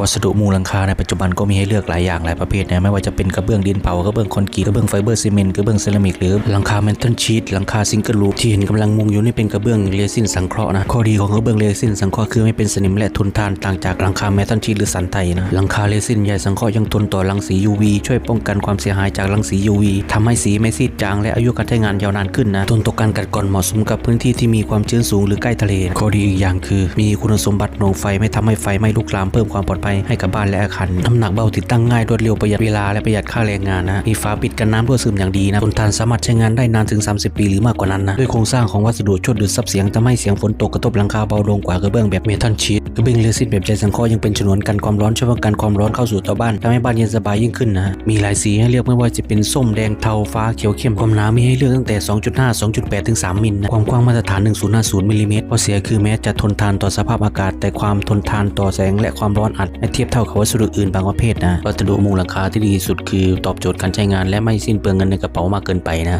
วัสดุมุงหลังคาในปัจจุบันก็มีให้เลือกหลายอย่างหลายประเภทนะไม่ว่าจะเป็นกระเบื้องดินเผากระเบื้องคอนกรีตกระเบื้องไฟเบอร์ซีเมนต์กระเบื้องเซรามิกหรือหลังคาเมนทัลชีตหลังคาซิงเกิลรูปที่เห็นกำลังมุงอยู่นี่เป็นกระเบื้องเรซินสังเคราะห์นะข้อดีของกระเบื้องเรซินสังเคราะห์คือไม่เป็นสนิมและทนทานต่างจากหลังคาเมทัลชีตหรือสันไทนะหลังคาเรซินใหญ่สังเคราะห์ยังทนต่อรังสี UV ช่วยป้องกันความเสียหายจากรังสี UV ทำให้สีไม่ซีดจางและอายุการใช้งานยาวนานขึ้นนะทนต่อการกัดกร่อนเหมาะสมกับพื้นที่ที่มีความชื้นสูงหรือใกล้ทะเลข้อดีอีกอย่างคือ มีคุณสมบัติโหนงไฟไม่ทำให้ไฟไหม้ลุกลามเพิ่มความปลอดภัยให้กับบ้านและอาคารน้ำหนักเบาติดตั้งง่ายรวดเร็วประหยัดเวลาและประหยัดค่าแรงงานนะมีฝาปิดกันน้ำรั่วซึมอย่างดีนะทนทานสามารถใช้งานได้นานถึง 30 ปีหรือมากกว่านั้นนะด้วยโครงสร้างของวัสดุช่วยดูดซับเสียงทำให้เสียงฝนตกกระทบหลังคาเบาลงกว่ากระเบื้องแบบเมทัลชีตกระเบื้องเรซินแบบใจสังเคราะห์ยังเป็นฉนวนกันความร้อนช่วยป้องกันความร้อนเข้าสู่ตัวบ้านทำให้บ้านเย็นสบายยิ่งขึ้นนะมีหลายสีให้เลือกไม่ว่าจะเป็นส้มแดงเทาฟ้าเขียวเข้มความหนามีให้เลือกตั้งแต่ 2.5 2.8 ถึง 3 มิลนะความกว้างมาตรฐาน 1050มิลลิเมตรข้อเสียคือแม้จะทนทานต่อสภาพอากาศ แต่ความทนทานต่อแสงและความร้อนอัและเทียบเท่ากับวัสดุอื่นบางประเภทนะวัสดุมุงหลังคาที่ดีที่สุดคือตอบโจทย์การใช้งานและไม่สิ้นเปลืองเงินในกระเป๋ามากเกินไปนะ